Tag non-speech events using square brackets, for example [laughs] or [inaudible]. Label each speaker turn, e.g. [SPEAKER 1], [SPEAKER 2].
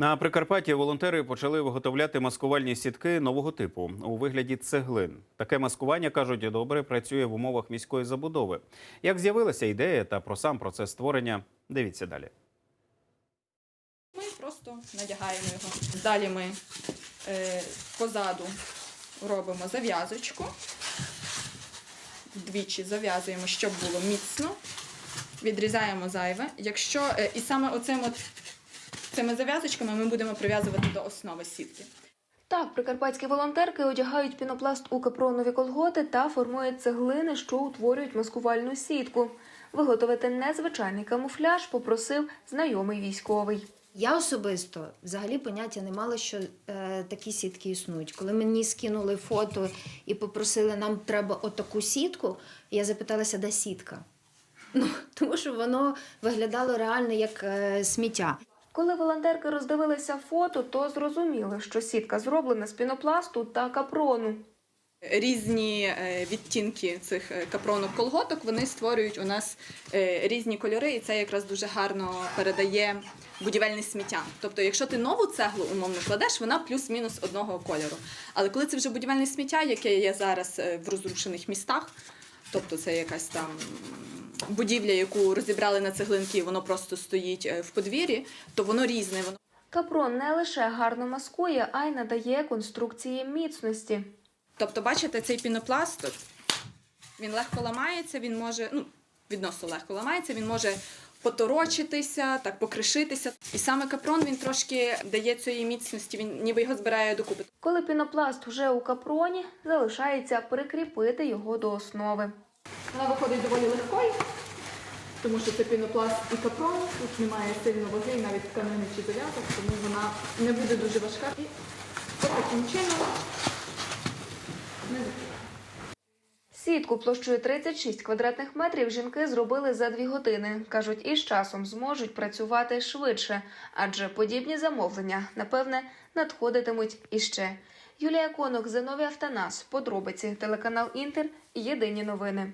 [SPEAKER 1] На Прикарпатті волонтери почали виготовляти маскувальні сітки нового типу у вигляді цеглин. Таке маскування кажуть, добре працює в умовах міської забудови. Як з'явилася ідея та про сам процес створення, дивіться далі.
[SPEAKER 2] Ми просто надягаємо його. Далі ми е, позаду робимо зав'язочку. Вдвічі зав'язуємо, щоб було міцно. Відрізаємо зайве. Якщо, е, і саме оцим от, цими зав'язочками ми будемо прив'язувати до основи сітки.
[SPEAKER 3] Так, прикарпатські волонтерки одягають пінопласт у капронові колготи та формують цеглини, що утворюють маскувальну сітку. Виготовити незвичайний камуфляж попросив знайомий військовий.
[SPEAKER 4] Я особисто взагалі поняття не мала, що е, такі сітки існують. Коли мені скинули фото і попросили, нам треба отаку сітку, я запиталася, де сітка. Ну, [laughs] тому що воно виглядало реально як е, сміття.
[SPEAKER 3] Коли волонтерки роздивилися фото, то зрозуміли, що сітка зроблена з пінопласту та капрону.
[SPEAKER 2] Різні е, відтінки цих е, капронок колготок вони створюють у нас е, різні кольори, і це якраз дуже гарно передає будівельне сміття. Тобто, якщо ти нову цеглу умовно кладеш, вона плюс-мінус одного кольору. Але коли це вже будівельне сміття, яке є зараз в розрушених містах, тобто це якась там будівля, яку розібрали на цеглинки, воно просто стоїть е, в подвір'ї, то воно різне. Воно
[SPEAKER 3] Капрон не лише гарно маскує, а й надає конструкції міцності.
[SPEAKER 2] Тобто, бачите, цей пінопласт, він легко ламається, він може, ну, відносно легко ламається, він може поторочитися, так покришитися. І саме капрон він трошки дає цієї міцності, він ніби його збирає докупи.
[SPEAKER 3] Коли пінопласт вже у капроні, залишається прикріпити його до основи.
[SPEAKER 2] Вона виходить доволі легкою, тому що це пінопласт і капрон, тут немає сильно ваги, навіть тканини чи зав'язок, тому вона не буде дуже важка. І от таким чином ми закриваємо.
[SPEAKER 3] Сітку площею 36 квадратних метрів жінки зробили за дві години. Кажуть, із часом зможуть працювати швидше, адже подібні замовлення, напевне, надходитимуть іще. Юлія Конок, Зиновій Автонас, подробиці, телеканал Інтер, єдині новини.